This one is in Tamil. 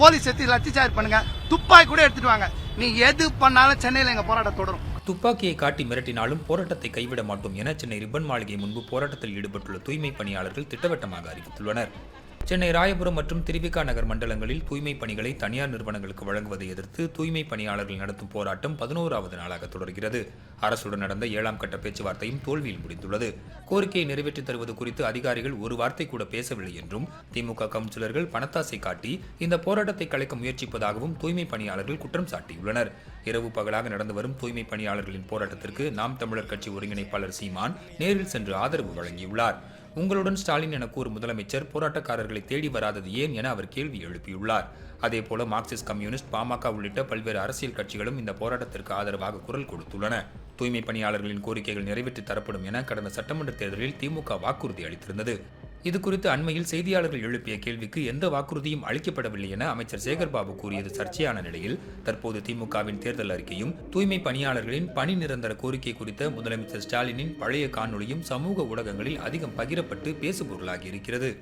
போலீஸ் எடுத்து லத்திச்சார்ஜ் பண்ணுங்க. துப்பாக்கி கூட எடுத்துட்டு வாங்க. நீ எது பண்ணாலும் சென்னையில் எங்கள் போராட்டம் தொடரும். துப்பாக்கியை காட்டி மிரட்டினாலும் போராட்டத்தை கைவிட மாட்டோம் என சென்னை ரிப்பன் மாளிகை முன்பு போராட்டத்தில் ஈடுபட்டுள்ள தூய்மை பணியாளர்கள் திட்டவட்டமாக அறிவித்துள்ளனர். சென்னை ராயபுரம் மற்றும் திருவிகா நகர் மண்டலங்களில் தூய்மை பணிகளை தனியார் நிறுவனங்களுக்கு வழங்குவதை எதிர்த்து தூய்மை பணியாளர்கள் நடத்தும் போராட்டம் பதினோராவது நாளாக தொடர்கிறது. அரசுடன் நடந்த ஏழாம் கட்ட பேச்சுவார்த்தையும் தோல்வியில் முடிந்துள்ளது. கோரிக்கையை நிறைவேற்றி தருவது குறித்து அதிகாரிகள் ஒரு வார்த்தை கூட பேசவில்லை என்றும் திமுக கவுன்சிலர்கள் பணத்தாசை காட்டி இந்த போராட்டத்தை கலைக்க முயற்சிப்பதாகவும் தூய்மை பணியாளர்கள் குற்றம் சாட்டியுள்ளனர். இரவு பகலாக நடந்து வரும் தூய்மை பணியாளர்களின் போராட்டத்திற்கு நாம் தமிழர் கட்சி ஒருங்கிணைப்பாளர் சீமான் நேரில் சென்று ஆதரவு வழங்கியுள்ளார். உங்களுடன் ஸ்டாலின் என கூறும் முதலமைச்சர் போராட்டக்காரர்களை தேடி வராதது ஏன் என அவர் கேள்வி எழுப்பியுள்ளார். அதேபோல மார்க்சிஸ்ட் கம்யூனிஸ்ட் பாமக உள்ளிட்ட பல்வேறு அரசியல் கட்சிகளும் இந்த போராட்டத்திற்கு ஆதரவாக குரல் கொடுத்துள்ளன. தூய்மை பணியாளர்களின் கோரிக்கைகள் நிறைவேற்றி தரப்படும் என கடந்த சட்டமன்ற தேர்தலில் திமுக வாக்குறுதி அளித்திருந்தது. இது குறித்து அண்மையில் செய்தியாளர்கள் எழுப்பிய கேள்விக்கு எந்த வாக்குறுதியும் அளிக்கப்படவில்லை என அமைச்சர் சேகர்பாபு கூறியது சர்ச்சையான நிலையில். தற்போது திமுகவின் தேர்தல் அறிக்கையும் தூய்மை பணியாளர்களின் பணி நிரந்தர கோரிக்கை குறித்த முதலமைச்சர் ஸ்டாலினின் பழைய காணொளியும் சமூக ஊடகங்களில் அதிகம் பகிரப்பட்டு பேசுபொருளாகி இருக்கிறது.